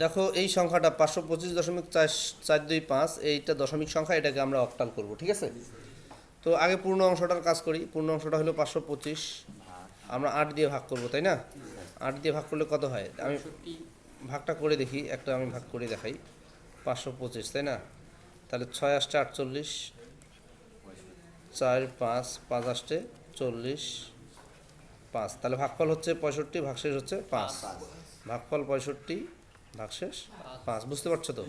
দেখো, এই সংখ্যাটা পাঁচশো পঁচিশ দশমিক চার চার দুই পাঁচ, এইটা দশমিক সংখ্যা, এটাকে আমরা অক্টাল করব, ঠিক আছে? তো আগে পূর্ণ অংশটার কাজ করি। পূর্ণ অংশটা হলো পাঁচশো পঁচিশ। আমরা আট দিয়ে ভাগ করব, তাই না? আট দিয়ে ভাগ করলে কত হয়? আমি ভাগটা করে দেখি, একটা আমি ভাগ করে দেখাই। পাঁচশো পঁচিশ, তাই না? তাহলে ছয় আষ্টে আটচল্লিশ, চার পাঁচ পাঁচ আষ্টে চল্লিশ, পাঁচ। তাহলে ভাগফল হচ্ছে পঁয়ষট্টি, ভাগশেষ হচ্ছে পাঁচ। ভাগফল পঁয়ষট্টি ভাগশেষ পাঁচ, বুঝতে পারছ তো?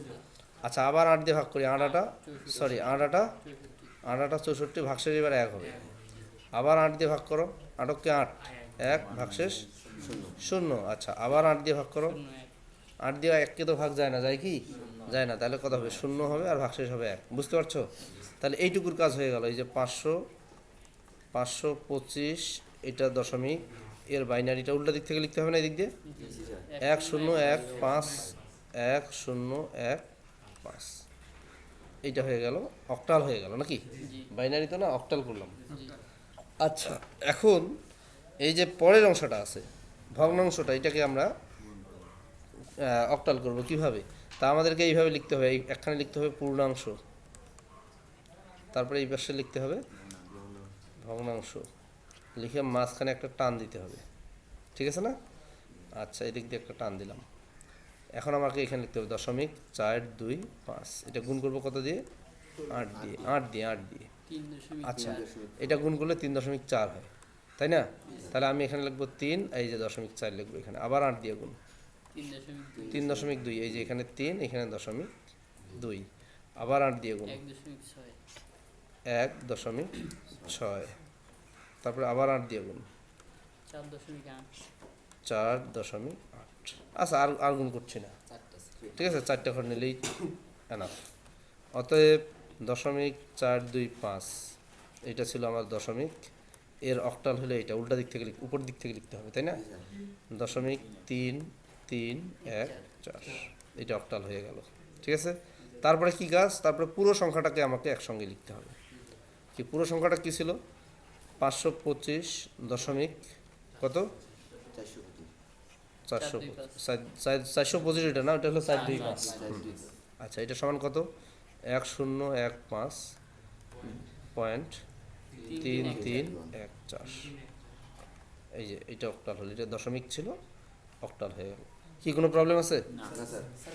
আচ্ছা আবার আট দিয়ে ভাগ করি আট আটা সরি আট আটা আট আটা চৌষট্টি ভাগশেষ এবার এক হবে। আবার আট দিয়ে ভাগ করো, আটককে আট, এক, ভাগশেষ শূন্য। আচ্ছা আবার আট দিয়ে ভাগ করো। আট দিয়ে এককে তো ভাগ যায় না, যায় কি? যায় না, তাহলে কত হবে? শূন্য হবে আর ভাগশেষ হবে এক, বুঝতে পারছ? তাহলে এইটুকুর কাজ হয়ে গেল, এই যে পাঁচশো পাঁচশো পঁচিশ, এটা দশমিক এর বাইনারিটা উল্টা দিক থেকে লিখতে হবে না এদিক দিয়ে? এক শূন্য এক পাঁচ এক শূন্য এক পাঁচ। এইটা হয়ে গেল অক্টাল হয়ে গেল নাকি? বাইনারি তো না অক্টাল করলাম। আচ্ছা এখন এই যে পরের অংশটা আছে ভগ্নাংশটা এটাকে আমরা অক্টাল করব কীভাবে? তা আমাদেরকে এইভাবে লিখতে হবে এই একখানে লিখতে হবে পূর্ণাংশ। তারপরে এই পাশে লিখতে হবে ভগ্নাংশ। লিখে মাঝখানে একটা টান দিতে হবে। ঠিক আছে না? আচ্ছা এদিক দিয়ে একটা টান দিলাম। এখন আমাকে এখানে লিখতে হবে দশমিক চার দুই পাঁচ। এটা গুণ করব কত দিয়ে? আট দিয়ে আট দিয়ে আট দিয়ে। আচ্ছা এটা গুণ করলে তিন দশমিক চার হয়। তাই না? তাহলে আমি এখানে লিখব তিন এই যে দশমিক চার লিখব এখানে। আবার আট দিয়ে গুণ। তিন দশমিক দুই। এই যে এখানে তিন এখানে দশমিক দুই। আবার আট দিয়ে গুণ। এক দশমিক ছয়। তারপরে আবার আট দিয়ে গুণ। চার দশমিক আট। চার দশমিক আট। আচ্ছা আর আর গুণ করছি না। ঠিক আছে চারটে ঘর নিলেই এনাফ অতএব দশমিক চার দুই পাঁচ এটা ছিল আমার দশমিক। এর অক্টাল হলে এটা উল্টা দিক থেকে উপর দিক থেকে লিখতে হবে তাই না? দশমিক তিন তিন এক চার। এটা অক্টাল হয়ে গেল। ঠিক আছে? তারপরে কি কাজ তারপরে পুরো সংখ্যাটাকে আমাকে একসঙ্গে লিখতে হবে। কি পুরো সংখ্যাটা কি ছিল? পাঁচশো পঁচিশ দশমিক কত? চারশো চারশো পঁচিশ এটা না? ওটা হলো চার দুই পাঁচ। আচ্ছা এটা সমান কত? এক শূন্য এক পাঁচ পয়েন্ট তিন তিন এক চার। এই যে এটা অক্টাল হলো। এটা দশমিক ছিল অক্টাল হয়ে গেল। কি কোনো প্রবলেম আছে? না। স্যার